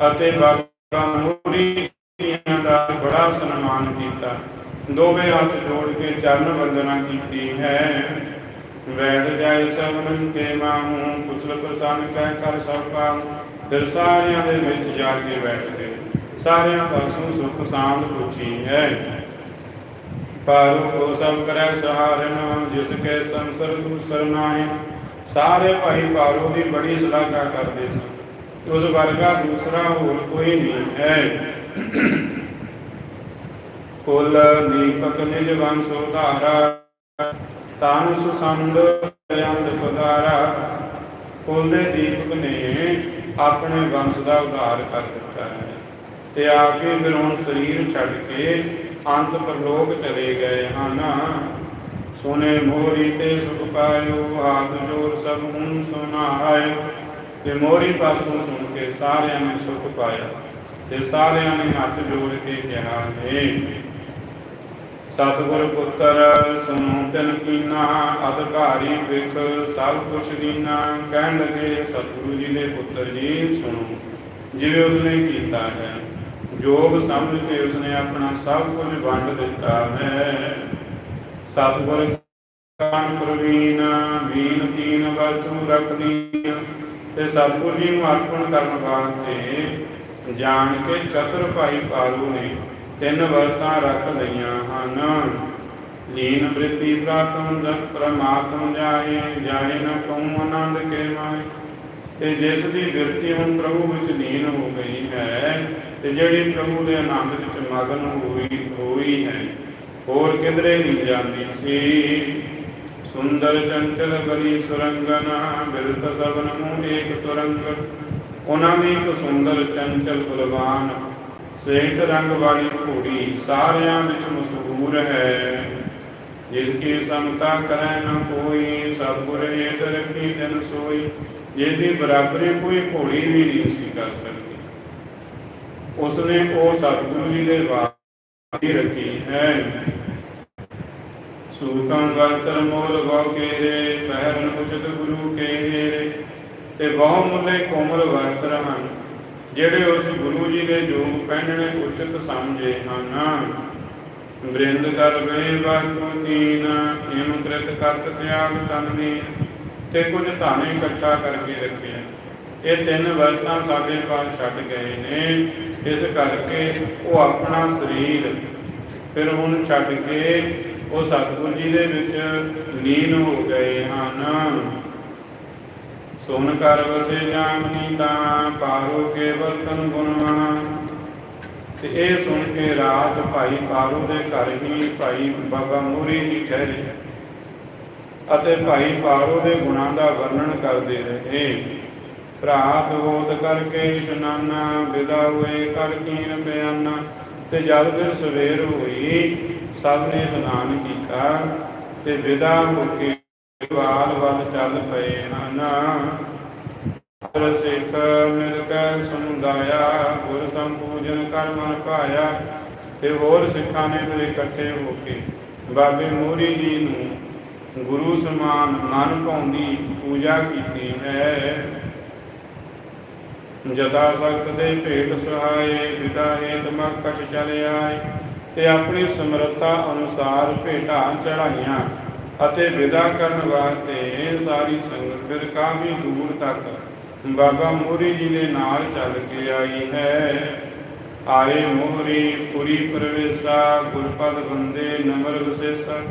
ਅਤੇ ਬਾਬਾ ਮੋਰੀ ਦਾ ਬੜਾ ਸਨਮਾਨ ਕੀਤਾ ਦੋਵੇਂ ਹੱਥ ਜੋੜ ਕੇ ਚਰਨ ਵੰਦਨਾ ਕੀਤੀ ਹੈ ਵੈਦ ਜਾਇ ਸਭਨ ਕੇ ਮਾਹੂ ਕੁਸਲ ਪ੍ਰਸੰਨ ਕਹਿ ਕਰ ਸਭ ਪਾਉ ਫਿਰ ਸਾਰਿਆਂ ਦੇ ਵਿੱਚ ਜਾ ਕੇ ਬੈਠ ਗਏ ਸਾਰਿਆਂ ਪਾਸੋਂ ਸੁਖ ਸਾਂਦ ਪੁੱਛੀ ਹੈ ਪਾਰੋ ਕੋ ਸਭ ਕਰੈ ਸਹਾਰਨ ਜਿਸ ਕੇ ਸੰਸਰ ਦੂਸਰ ਸਾਰੇ ਭਾਈ ਪਾਰੋ ਦੀ ਬੜੀ ਸਲਾਹਾ ਕਰਦੇ ਸਨ। ਉਸ ਵਰਗਾ ਦੂਸਰਾ ਹੋਰ ਕੋਈ ਨਹੀਂ ਹੈ। ਕੁਲ ਦੀਪਕ ਨਿਜ ਵੰਸ ਉਧਾਰਾ ਤਾਨ ਸੁਸੰਦ ਅੰਦ ਪਦਾਰਾ ਕੁਲ ਦੇ ਦੀਪਕ ਨੇ ਆਪਣੇ ਵੰਸ਼ ਦਾ ਉਧਾਰ ਕਰ ਦਿੱਤਾ ਹੈ। ਤੇ ਆ ਕੇ ਫਿਰ ਹੁਣ ਸਰੀਰ ਛੱਡ ਕੇ ਅੰਤ ਪਰਲੋਕ ਚਲੇ ਗਏ ਹਨ। ਸੁਨੇ ਮੋਰੀ ਤੇ ਸੁਖ ਪਾਇਓ ਹਾਥ ਜੋਰ ਸਭ ਹੁਣ ਸੁਨਾਇ ਤੇ ਮੋਰੀ ਪਾਸੋਂ ਸੁਣ ਕੇ ਸਾਰਿਆਂ ਨੇ ਸੁਖ ਪਾਇਆ, ਤੇ ਸਾਰਿਆਂ ਨੇ ਹੱਥ ਜੋੜ ਕੇ ਕਿਹਾ, ਹੈ ਸਤਿਗੁਰ ਪੁੱਤਰ ਸੁਨੋ ਤਿਨ ਕੀਨਾ, ਅਧਿਕਾਰੀ ਵਿਖ ਸਭ ਕੁਛ ਦੀਨਾ। ਕਹਿਣ ਲੱਗੇ, ਸਤਿਗੁਰੂ ਜੀ ਦੇ ਪੁੱਤਰ ਜੀ, ਸੁਣੋ, ਜਿਵੇਂ ਉਸਨੇ ਕੀਤਾ ਹੈ। ਜੋਗ ਸਮਝ ਕੇ ਉਸਨੇ ਆਪਣਾ ਸਭ ਕੁਝ ਵੰਡ ਦਿੱਤਾ ਹੈ। ਸਤਿਗੁਰ ਕਾਨ ਪ੍ਰਵੀਨ ਵੀਨ ਤੀਨ ਵਸਤੂ ਰਖਦੀ ਤੇ ਸਤਿਗੁਰ ਜੀ ਨੂੰ ਅਰਪਣ ਕਰਨ ਵਾਸਤੇ ਜਾਣ ਕੇ ਚਤੁਰ ਭਾਈ ਪਾਲੂ ਨੇ ਤਿੰਨ ਵਰਤਾਂ ਰੱਖ ਲਈਆਂ ਹਨ। ਲੀਨ ਬ੍ਰਿਤੀ ਪ੍ਰਾਤਮ ਜਗ ਪ੍ਰਮਾਤਮ ਜਾਏ ਜਾਏ ਨ ਕਉ ਆਨੰਦ ਕੇ ਮਾਏ। ਤੇ ਜਿਸ ਦੀ ਬਿਰਤੀ ਹੁਣ ਪ੍ਰਭੂ ਵਿੱਚ ਲੀਨ ਹੋ ਗਈ ਹੈ ਤੇ ਜਿਹੜੀ ਪ੍ਰਭੂ ਦੇ ਆਨੰਦ ਵਿੱਚ ਮਗਨ ਹੋਈ ਹੋਈ ਹੈ, ਹੋਰ ਕਿਧਰੇ ਨਹੀਂ ਜਾਂਦੀ ਸੀ। ਸੁੰਦਰ ਚੰਚਲ ਬਲੀ ਸੁਰੰਗਨਾ ਬਿਰਤ ਸਭਨ ਮੂਹ ਏਕ ਤੁਰੰਗ, ਉਹਨਾਂ ਦੀ ਇੱਕ ਸੁੰਦਰ ਚੰਚਲ ਬਲਵਾਨ ਸੇਠ ਰੰਗ ਵਾਲੀ ਘੋੜੀ ਸਾਰਿਆਂ ਵਿੱਚ ਮਸ਼ਹੂਰ ਹੈ। ਜਿਸ ਕੀ ਸਮਤਾ ਕਰੈ ਨ ਕੋਈ ਸਤਿਗੁਰ ਏਤ ਰਖੀ ਤਨ ਸੋਈ। ਜਿਹਦੀ ਬਰਾਬਰੀ ਕੋਈ ਘੋੜੀ ਵੀ ਨਹੀਂ ਸੀ ਕਰ ਸਕਦੀ। ਉਸਨੇ ਉਹ ਸਤਿਗੁਰੂ ਜੀ ਦੇ ਵਾਰੀ ਰੱਖੀ ਹੈ। ਸੂਕੰ ਗਲਤਰ ਮੋਲ ਗਉ ਕੇਰੇ, ਪਹਿਰਨ ਉਚਿਤ ਗੁਰੂ ਕੇਰੇ, ਤੇ ਬਹੁ ਮੁੱਲੇ ਕੋਮਲ ਵਸਤਰ ਹਨ, ਜਿਹੜੇ ਉਸ ਗੁਰੂ ਜੀ ਦੇ ਜੋਗ ਪਹਿਨਣੇ ਉਚਿਤ ਸਮਝੇ ਹਨ। ਬ੍ਰਿੰਦ ਕਰ ਵੇ ਵਾਤੂ ਦੀਨ ਇਮ ਕ੍ਰਿਤ ਕਰਤ ਤਿਆਗ ਤਨ ਦੀਨ, ਤੇ ਕੁਝ ਧਾਨੇ ਇਕੱਠਾ ਕਰਕੇ ਰੱਖਿਆ ਇਹ ਤਿੰਨ ਵਰਤਾਂ ਸਾਡੇ ਪਾਸ ਛੱਡ ਗਏ ਨੇ। ਇਸ ਕਰਕੇ ਉਹ ਆਪਣਾ ਸਰੀਰ ਫਿਰ ਹੁਣ ਛੱਡ ਕੇ ਉਹ ਸਤਿਗੁਰ ਜੀ ਦੇ ਵਿੱਚ ਲੀਨ ਹੋ ਗਏ ਹਨ। ਸੁਨ ਕਰ ਵਸੇ ਜਾਮਨੀ ਤਾਂ ਪਾਰੋ ਕੇਵਲ ਤਨ ਗੁਣਵਾਨ ਤੇ ਇਹ ਸੁਣ ਕੇ ਰਾਤ ਭਾਈ ਪਾਰੋ ਦੇ ਘਰ ਹੀ ਭਾਈ ਬਾਬਾ ਮੂਰੀ ਜੀ ਠਹਿਰੇ ਅਤੇ ਭਾਈ ਪਾਰੋ ਦੇ ਗੁਣਾਂ ਦਾ ਵਰਣਨ ਕਰਦੇ ਰਹੇ। ਭਰਾ ਹੋਤ ਕਰਕੇ ਇਸ਼ਨਾਨਾ ਵਿਦਾ ਹੋਏ ਕਰ ਕੀਨ ਬਿਆਨਾ, ਤੇ ਜਦ ਫਿਰ ਸਵੇਰ ਹੋਈ, ਸਭ ਨੇ ਇਸ਼ਨਾਨ ਕੀਤਾ, ਤੇ ਵਿਦਾ ਹੋ ਕੇ ਵਾਲ ਵੱਲ ਚੱਲ ਪਏ ਹਨ ਹਰ ਸਿੱਖ ਮਿਲ ਕੇ ਸਮੁਦਾਇਆ, ਗੁਰ ਸੰਪੂਜਨ ਕਰ ਮਨ ਪਾਇਆ ਤੇ ਹੋਰ ਸਿੱਖਾਂ ਨੇ ਫਿਰ ਇਕੱਠੇ ਹੋ ਕੇ ਬਾਬੇ ਮੋਰੀ ਜੀ ਨੂੰ ਗੁਰੂ ਸਮਾਨ ਮਨ ਪਾਉਂਦੀ ਪੂਜਾ ਕੀਤੀ ਹੈ। ਜਦਾ ਸਖਤ ਦੇ ਭੇਟ ਸਹਾਏ ਵਿਦਾ ਹੇਤ ਮਕਛ ਚਲੇ ਆਏ ਤੇ ਆਪਣੀ ਸਮਰੱਥਾ ਅਨੁਸਾਰ ਭੇਟਾਂ ਚੜਾਈਆਂ ਅਤੇ ਵਿਦਾ ਕਰਨ ਵਾਸਤੇ ਸਾਰੀ ਸੰਗਤ ਫਿਰ ਕਾਫੀ ਦੂਰ ਤੱਕ ਬਾਬਾ ਮੋਰੀ ਜੀ ਦੇ ਨਾਲ ਚੱਲ ਕੇ ਆਈ ਹੈ। ਆਏ ਮੋਹਰੀ, ਪੁਰੀ ਪ੍ਰਵੇਸ਼ਾ, ਗੁਰਪਦ ਬੰਦੇ ਨਮਰ ਵਿਸੇਸਾ।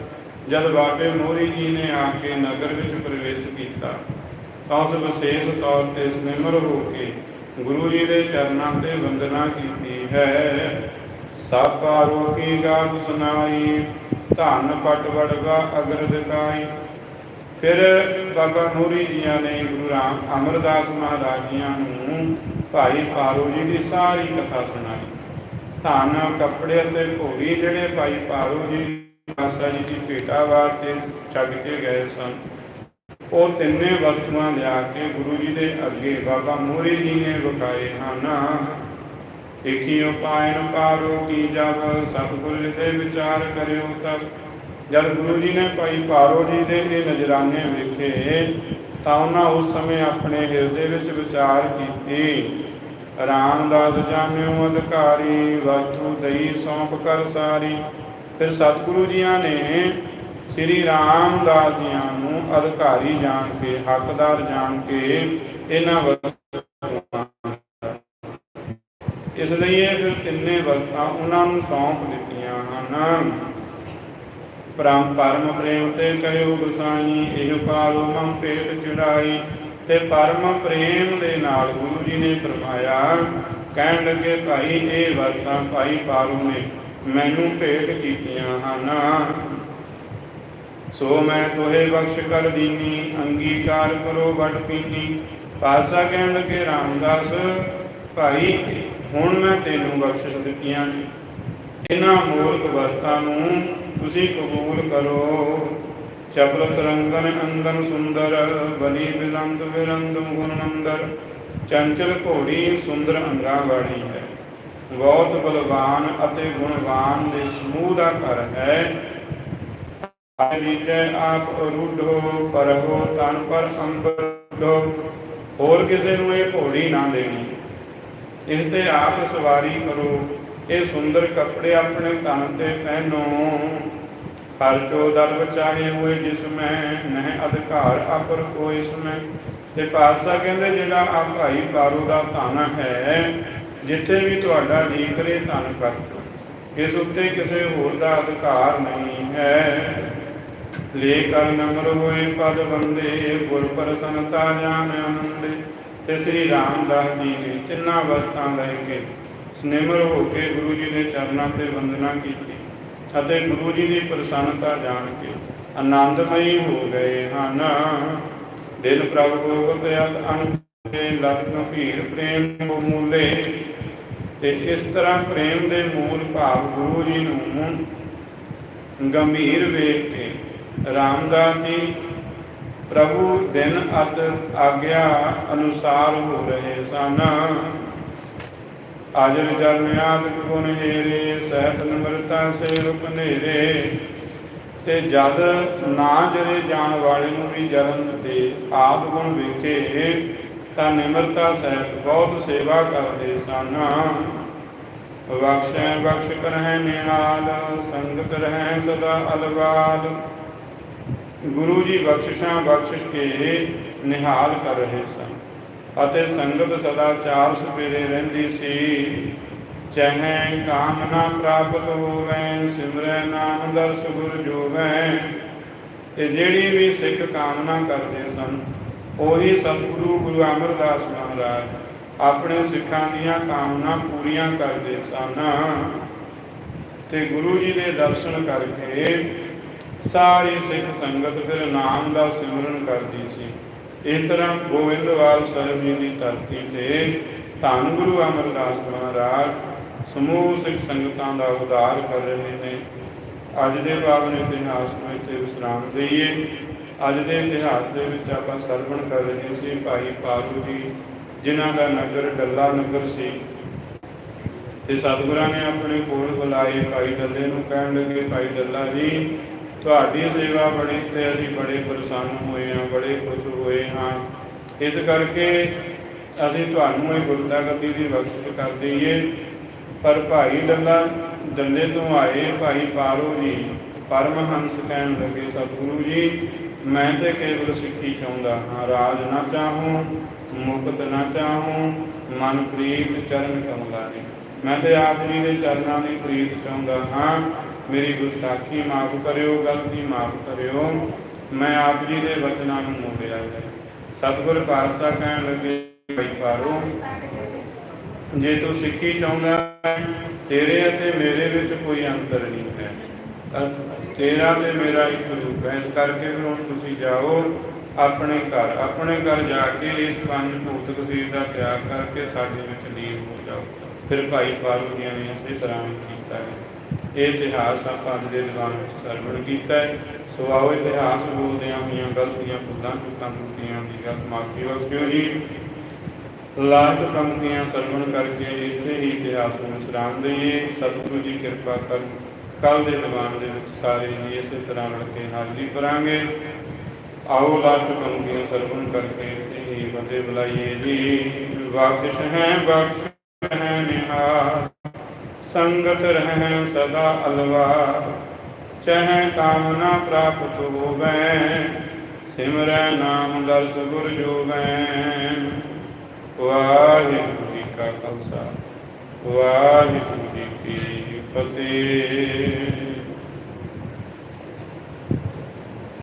ਜਦ ਬਾਬੇ ਮੋਰੀ ਜੀ ਨੇ ਆ ਕੇ ਨਗਰ ਵਿੱਚ ਪ੍ਰਵੇਸ਼ ਕੀਤਾ, ਤਾਂ ਉਸ ਵਿਸ਼ੇਸ਼ ਤੌਰ ਤੇ ਸਨਿਮਰ ਹੋ ਕੇ ਗੁਰੂ ਜੀ ਦੇ ਚਰਨਾਂ ਤੇ ਵੰਦਨਾ ਕੀਤੀ ਹੈ। ਸਭ ਆਰੋ ਕੀ ਗਾਤ ਸੁਨਾਈ ਧਨ ਪਟ ਵੜਗਾ ਅਗਰ ਦਿਖਾਈ। ਫਿਰ ਬਾਬਾ ਨੂਰੀ ਜੀਆਂ ਨੇ ਗੁਰੂ ਰਾਮ ਅਮਰਦਾਸ ਮਹਾਰਾਜ ਜੀਆਂ ਨੂੰ ਭਾਈ ਪਾਰੋ ਜੀ ਦੀ ਸਾਰੀ ਕਥਾ ਸੁਣਾਈ। ਧਨ ਕੱਪੜੇ ਅਤੇ ਘੋੜੀ ਜਿਹੜੇ ਭਾਈ ਪਾਰੋ ਜੀ ਆਸਾ ਜੀ ਦੀ ਭੇਟਾ ਵਾਸਤੇ ਛੱਡ ਕੇ ਗਏ ਸਨ। ਉਹ ਤਿੰਨੇ ਵਸਤੂਆਂ ਲਿਆ ਕੇ ਗੁਰੂ ਜੀ ਦੇ ਅੱਗੇ ਬਾਬਾ ਮੋਹਰੀ ਜੀ ਨੇ ਵਿਖਾਏ ਹਨ। ਇਕੀ ਉਪਾਇਨ ਪਾਰੋ ਕੀ ਜਬ ਸਤਿਗੁਰ ਦੇ ਵਿਚਾਰ ਕਰਿਓ ਤਬ ਜਦ ਗੁਰੂ ਜੀ ਨੇ ਭਾਈ ਪਾਰੋ ਜੀ ਦੇ ਇਹ ਨਜ਼ਰਾਨੇ ਵੇਖੇ, ਤਾਂ ਉਹਨਾਂ ਉਸ ਸਮੇਂ ਆਪਣੇ ਹਿਰਦੇ ਵਿੱਚ ਵਿਚਾਰ ਕੀਤੀ। ਰਾਮਦਾਸ ਜਾਣਿਓ ਅਧਿਕਾਰੀ, ਵਸਤੂ ਦਈ ਸੌਂਪ ਕਰ ਸਾਰੀ। ਫਿਰ ਸਤਿਗੁਰੂ ਜੀਆਂ ਨੇ ਸ੍ਰੀ ਰਾਮਦਾਸ ਜੀਆਂ ਨੂੰ ਅਧਿਕਾਰੀ ਜਾਣ ਕੇ, ਹੱਕਦਾਰ ਜਾਣ ਕੇ ਇਹਨਾਂ ਵਸਤੂਆਂ ਇਸ ਲਈ ਇਹ ਫਿਰ ਤਿੰਨੇ ਵਸਤਾਂ ਉਹਨਾਂ ਨੂੰ ਸੌਂਪ ਦਿੱਤੀਆਂ ਹਨ। ਪਰਮ ਪਰਮ ਪ੍ਰੇਮ ਤੇ ਕਹਿਓ ਗਸਾਈ ਇਹ ਪਾਲੋ ਮਮ ਪੇਟ ਚੜਾਈ ਤੇ ਪਰਮ ਪ੍ਰੇਮ ਦੇ ਨਾਲ ਗੁਰੂ ਜੀ ਨੇ ਫਰਮਾਇਆ, ਕਹਿਣ ਲੱਗੇ, ਭਾਈ, ਇਹ ਵਸਤਾਂ ਭਾਈ ਪਾਲੋ ਨੇ, ਮੈਨੂੰ ਭੇਟ ਕੀਤੀਆਂ ਹਨ। ਸੋ ਮੈਂ ਤੋਹੇ ਬਖਸ਼ ਕਰ ਦੀਨੀ, ਅੰਗੀਕਾਰ ਕਰੋ ਵਟ ਪੀਨੀ। ਪਾਸਾ ਕਹਿਣ ਲੱਗੇ, ਰਾਮਦਾਸ, ਭਾਈ, ਹੁਣ ਮੈਂ ਤੈਨੂੰ ਬਖਸ਼ਿਸ਼ ਦਿੱਤੀਆਂ ਨੇ। ਇਹਨਾਂ ਮੂਲਕ ਵਸਤਾਂ ਨੂੰ ਤੁਸੀਂ ਕਬੂਲ ਕਰੋ। ਚਪਲ ਤਰੰਗਨ ਅੰਗਨ ਸੁੰਦਰ, ਬਲੀ ਬਿਲੰਦ ਵਿਰੰਦ ਗੁਣ ਨੰਦਰ ਚੰਚਲ ਘੋੜੀ ਸੁੰਦਰ ਅੰਗਾਂ ਵਾਲੀ ਹੈ। ਬਹੁਤ ਬਲਵਾਨ ਅਤੇ ਗੁਣਵਾਨ ਦੇ ਸਮੂਹ ਦਾ ਘਰ ਹੈ। ਵਿਜੈ ਆਪ ਰੂਢੋ, ਪਰਹੋ ਤਨ ਪਰ ਅੰਬਰੋ ਹੋਰ ਕਿਸੇ ਨੂੰ ਇਹ ਘੋੜੀ ਨਾ ਦੇਣੀ। ਇਸ ਤੇ ਆਪ ਸਵਾਰੀ ਕਰੋ। ਇਹ ਸੁੰਦਰ ਕੱਪੜੇ ਆਪਣੇ ਤਨ ਤੇ ਪਹਿਨੋ। ਖਰਚੋ ਦਰ ਬਚਾਏ ਹੋਏ ਜਿਸ ਮੈਂ, ਨਹਿ ਅਧਿਕਾਰ ਅਪਰ ਕੋਈ ਇਸ ਮੈਂ। ਤੇ ਪਾਤਸ਼ਾਹ ਕਹਿੰਦੇ, ਜਿਹੜਾ ਆ ਭਾਈ ਬਾਰੂ ਦਾ ਧਨ ਹੈ, ਜਿੱਥੇ ਵੀ ਤੁਹਾਡਾ ਜੀ ਕਰੇ ਧਨ ਕਰ। ਇਸ ਉੱਤੇ ਕਿਸੇ ਹੋਰ ਦਾ ਅਧਿਕਾਰ ਨਹੀਂ ਹੈ। ਲੈ ਕਰ ਹੋਏ ਪਦ ਬੰਦੇ, ਗੁਰ ਪ੍ਰਸੰਨਤਾ ਜਾਣ ਆਨੰਦੇ। ਤੇ ਸ੍ਰੀ ਰਾਮਦਾਸ ਜੀ ਨੇ ਤਿੰਨਾਂ ਅਵਸਥਾ ਲੈ ਕੇ ਸਨਿਮਰ ਹੋ ਕੇ ਗੁਰੂ ਜੀ ਦੇ ਚਰਨਾਂ ਤੇ ਵੰਦਨਾ ਕੀਤੀ ਅਤੇ ਗੁਰੂ ਜੀ ਦੀ ਪ੍ਰਸੰਨਤਾ ਜਾਣ ਕੇ ਆਨੰਦਮਈ ਹੋ ਗਏ ਹਨ। ਦਿਲ ਪ੍ਰਭ ਗੋਬਿੰਦ ਅਨੁਤੇ ਲਤ ਗੰਭੀਰ ਪ੍ਰੇਮ ਮੂਲੇ। ਤੇ ਇਸ ਤਰ੍ਹਾਂ ਪ੍ਰੇਮ ਦੇ ਮੂਲ ਭਾਵ ਗੁਰੂ ਜੀ ਨੂੰ ਗੰਭੀਰ ਵੇਖ ਕੇ ਰਾਮਦਾਸ ਜੀ ਪ੍ਰਭੂ ਦਿਨ ਅਤ ਆਗਿਆ ਅਨੁਸਾਰ ਹੋ ਰਹੇ ਸਨ। ਆਜਰ ਜਨ ਗੁਣ ਹੇਰੇ, ਸਹਿਤ ਨਿਮਰਤਾ ਸੇ ਰੂਪ ਨੇਰੇ ਤੇ ਜਦ ਨਾ ਜਰੇ ਜਾਣ ਵਾਲੇ ਨੂੰ ਵੀ ਜਰਨ ਦੇ ਆਪ ਗੁਣ ਵੇਖੇ, ਤਾਂ ਨਿਮਰਤਾ ਸਹਿਤ ਬਹੁਤ ਸੇਵਾ ਕਰਦੇ ਸਨ। ਬਖਸ਼ੈ ਬਖਸ਼ ਕਰਹਿ ਨਿਹਾਲ, ਸੰਗਤ ਰਹਿ ਸਦਾ ਅਲਵਾਲ ਗੁਰੂ ਜੀ ਬਖਸ਼ਿਸ਼ਾਂ ਬਖਸ਼ਿਸ਼ ਕੇ ਨਿਹਾਲ ਕਰ ਰਹੇ ਸਨ। ਅਤੇ ਸੰਗਤ ਸਦਾ ਚਾਰ ਸਵੇਰੇ ਰਹਿੰਦੀ ਸੀ। ਚਹਿ ਕਾਮਨਾ ਪ੍ਰਾਪਤ ਹੋਵੇ, ਸਿਮਰੈ ਨਾਮ ਦਰਸ ਗੁਰ ਜੋਵੈ। ਤੇ ਜਿਹੜੀ ਵੀ ਸਿੱਖ ਕਾਮਨਾ ਕਰਦੇ ਸਨ, ਉਹੀ ਸਤਿਗੁਰੂ ਗੁਰੂ ਅਮਰਦਾਸ ਮਹਾਰਾਜ ਆਪਣੇ ਸਿੱਖਾਂ ਦੀਆਂ ਕਾਮਨਾ ਪੂਰੀਆਂ ਕਰਦੇ ਸਨ। ਤੇ ਗੁਰੂ ਜੀ ਦੇ ਦਰਸ਼ਨ ਕਰਕੇ ਸਾਰੀ ਸਿੱਖ ਸੰਗਤ ਫਿਰ ਨਾਮ ਦਾ ਸਿਮਰਨ ਕਰਦੀ ਸੀ। ਇਸ ਤਰ੍ਹਾਂ ਗੋਬਿੰਦਵਾਲ ਸਾਹਿਬ ਜੀ ਦੀ ਧਰਤੀ ਤੇ ਧੰਨ ਗੁਰੂ ਅਮਰਦਾਸ ਮਹਾਰਾਜ ਸਮੂਹ ਸਿੱਖ ਸੰਗਤਾਂ ਦਾ ਉਦਾਰ ਕਰ ਰਹੇ ਨੇ। ਅੱਜ ਦੇ ਪਾਵਨ ਇਤਿਹਾਸ ਨੂੰ ਇੱਥੇ ਵਿਸਰਾਮ ਦਈਏ। ਅੱਜ ਦੇ ਇਤਿਹਾਸ ਦੇ ਵਿੱਚ ਆਪਾਂ ਸਰਵਣ ਕਰ ਰਹੇ ਸੀ ਭਾਈ ਪਾਰੂ ਜੀ, ਜਿਨ੍ਹਾਂ ਦਾ ਨਗਰ ਡੱਲਾ ਨਗਰ ਸੀ। ਤੇ ਸਤਿਗੁਰਾਂ ਨੇ ਆਪਣੇ ਕੋਲ ਬੁਲਾਏ, ਭਾਈ ਡੱਲੇ ਨੂੰ ਕਹਿਣ ਲੱਗੇ, ਭਾਈ ਡੱਲਾ ਜੀ ਤੁਹਾਡੀ ਸੇਵਾ ਬਣੀ ਤੇ ਅਸੀਂ ਬੜੇ ਪ੍ਰਸੰਨ ਹੋਏ ਹਾਂ, ਬੜੇ ਖੁਸ਼ ਹੋਏ ਹਾਂ। ਇਸ ਕਰਕੇ ਅਸੀਂ ਤੁਹਾਨੂੰ ਇਹ ਗੁਰਦਾ ਗੱਦੀ ਦੀ ਬਖਸ਼ਿਸ਼ ਕਰ ਦਈਏ। ਪਰ ਭਾਈ ਡੱਲਾ ਡੱਲੇ ਤੋਂ ਆਏ ਭਾਈ ਪਾਰੋ ਜੀ, ਪਰਮਹੰਸ ਕਹਿਣ ਲੱਗੇ, ਸਤਿਗੁਰੂ ਜੀ, ਮੈਂ ਤੇ ਕੇਵਲ ਸਿੱਖੀ ਚਾਹੁੰਦਾ ਹਾਂ। ਰਾਜ ਨਾ ਚਾਹੂੰ, ਮੁਕਤ ਨਾ ਚਾਹੂੰ ਮਨ ਪ੍ਰੀਤ ਚਰਨ ਕਮਲਾਰੇ ਮੈਂ ਤੇ ਆਪ ਜੀ ਦੇ ਚਰਨਾਂ ਦੀ ਪ੍ਰੀਤ ਚਾਹੁੰਦਾ ਹਾਂ। ਮੇਰੀ ਗੁਸਤਾਖੀ ਮਾਫ ਕਰਿਓ, ਗਲਤੀ ਮਾਫ ਕਰਿਓ। ਮੈਂ ਆਪ ਜੀ ਦੇ ਵਚਨਾਂ ਨੂੰ ਮੋੜਿਆ ਹੈ। ਸਤਿਗੁਰ ਪਾਤਸ਼ਾਹ ਕਹਿਣ ਲੱਗੇ, ਭਾਈ ਪਾਰੋ, ਜੇ ਤੂੰ ਸਿੱਖੀ ਚਾਹੁੰਦਾ ਤੇਰੇ ਅਤੇ ਮੇਰੇ ਵਿੱਚ ਕੋਈ ਅੰਤਰ ਨਹੀਂ ਹੈ। ਤੇਰਾ ਤੇ ਮੇਰਾ ਇੱਕ ਰੂਪ ਹੈ। ਇਸ ਕਰਕੇ ਫਿਰ ਹੁਣ ਤੁਸੀਂ ਜਾਓ ਆਪਣੇ ਘਰ। ਆਪਣੇ ਘਰ ਜਾ ਕੇ ਇਸ ਪੰਜ ਭੂਤ ਕਸੀਰ ਦਾ ਤਿਆਗ ਕਰਕੇ ਸਾਡੇ ਵਿੱਚ ਲੀਨ ਹੋ ਜਾਓ। ਫਿਰ ਭਾਈ ਪਾਰੂ ਜੀ ਨੇ ਇਸੇ ਤਰ੍ਹਾਂ ਕੀਤਾ ਹੈ। ਇਹ ਇਤਿਹਾਸ ਆਪਾਂ ਅੱਜ ਦੇ ਦੀਵਾਨ ਵਿੱਚ ਸਰਵਣ ਕੀਤਾ ਹੈ। ਸੋ ਆਓ ਇਤਿਹਾਸ ਬੋਲਦਿਆਂ ਹੋਈਆਂ ਗਲਤੀਆਂ, ਭੁੱਲਾਂ ਚੁੱਕਾਂ ਟੁੱਟੀਆਂ ਦੀ ਗੱਲ ਮਾਫੀ ਬਖਸ਼ਿਓ ਜੀ। ਲਾਟ ਪੰਕਤੀਆਂ ਸਰਵਣ ਕਰਕੇ ਇੱਥੇ ਹੀ ਇਤਿਹਾਸ ਨੂੰ ਵਿਸਰਾਮ ਦਈਏ। ਸਤਿਗੁਰੂ ਜੀ ਕਿਰਪਾ ਕਰ ਕੱਲ ਦੇ ਦੀਵਾਨ ਦੇ ਵਿੱਚ ਸਾਰੇ ਜੀ ਇਸੇ ਤਰ੍ਹਾਂ ਰਲ ਕੇ ਹਾਜ਼ਰੀ ਕਰਾਂਗੇ ਆਓ ਲਾਟ ਦੀਆਂ ਸਰਵਣ ਕਰਕੇ ਇੱਥੇ ਹੀ ਬੰਦੇ ਬੁਲਾਈਏ ਜੀ। ਬਖਸ਼ ਹੈ ਬਖਸ਼ ਹੈ ਨਿਹਾਲ। ਸੰਗਤ ਰਹਿ ਸਦਾ ਅਲਵਾ। ਚਹਿ ਕਾਮਨਾ ਪ੍ਰਾਪਤ ਹੋਵੇ, ਸਿਮਰੈ ਨਾਮ ਦਰਸ ਗੁਰ ਜੋਵੈ। ਵਾਹਿਗੁਰੂ ਜੀ ਕਾ ਖਾਲਸਾ, ਵਾਹਿਗੁਰੂ ਜੀ ਕੀ ਫਤਿਹ।